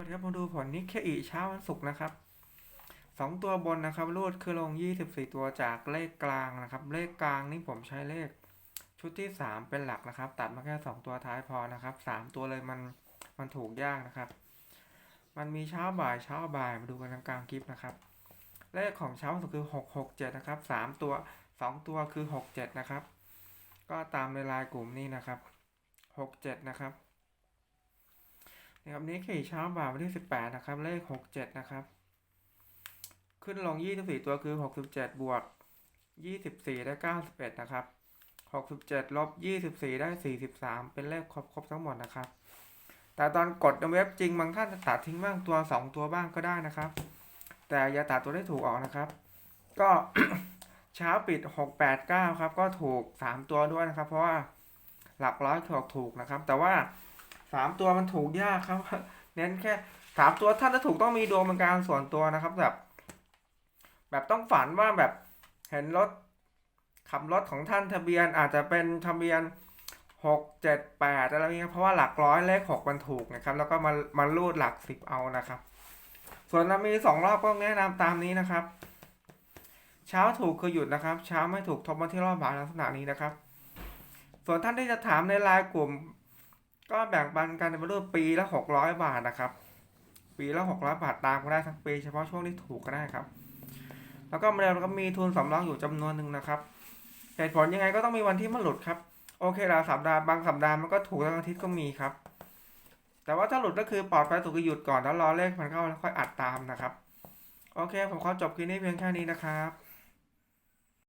วัสดีครับมาดูผลนิเคอีเช้าวันศุกร์นะครับสองตัวบนนะครับรูดคือลง 24 ตัวจากเลขกลางนะครับ เลขกลางนี่ผมใช้เลข ชุดที่ 3 เป็นหลักนะครับ ตัดมาแค่ 2 ตัวท้ายพอนะครับ 3 ตัวเลยมันมันถูกยากนะครับ มันมีเช้าบ่ายเช้าบ่ายมาดูกันกลางคลิปนะครับ เลขของเช้าวันศุกร์คือ 667 นะครับ 3 ตัว 2 ตัวคือ 67 นะครับ ก็ตามในลายกลุ่มนี้นะครับ 67 นะครับ นะครับนี้ขี่เช้าบ่ายวันที่ 18 นะครับ เลข 67 นะครับ ขึ้นลง 24 ตัวคือ 67 บวก 24 ได้ 91 นะครับ 67 ลบ 24 ได้ 43 เป็นเลขครบครบทั้งหมดนะครับ แต่ตอนกดในเว็บจริงบางท่านจะตัดทิ้งบ้างตัว 2 ตัวบ้างก็ได้นะครับ แต่อย่าตัดตัวได้ถูกออกนะครับ ก็เช้าปิด 689 ครับ ก็ถูก 3 ตัวด้วยนะครับ เพราะว่าหลักร้อยถูกถูกนะครับ แต่ว่า สามตัวมันถูกยากครับ เน้นแค่สามตัวท่านจะถูกต้องมีดวงเป็นการส่วนตัวนะครับ แบบ แบบต้องฝันว่าแบบเห็นรถขับรถของท่านทะเบียนอาจจะเป็นทะเบียนหกเจ็ดแปดอะไรเงี้ยเพราะว่าหลักร้อยเลขหกมันถูกนะครับ แล้วก็มามารูดหลักสิบเอานะครับ ส่วนเรามีสองรอบก็แนะนำตามนี้นะครับ เช้าถูกคือหยุดนะครับ เช้าไม่ถูกทบมาที่รอบบ่ายลักษณะนี้นะครับ ส่วนท่านที่จะถามในไลน์กลุ่ม ก็แบ่งปันกันในรูปปีละหกร้อยบาทนะครับ ปีละหกร้อยบาทตามก็ได้ทั้งปีเฉพาะช่วงที่ถูกก็ได้ครับ แล้วก็มาแล้วก็มีทุนสำรองอยู่จำนวนหนึ่งนะครับเหตุผลยังไงก็ต้องมีวันที่มันหลุดครับ โอเคละสัปดาห์บางสัปดาห์มันก็ถูกทั้งอาทิตย์ก็มีครับ แต่ว่าถ้าหลุดก็คือปลอดภัยถูกก็หยุดก่อนแล้วรอเลขมันเข้าแล้วค่อยอัดตามนะครับ โอเค ผมขอจบคลิปนี้เพียงแค่นี้นะครับ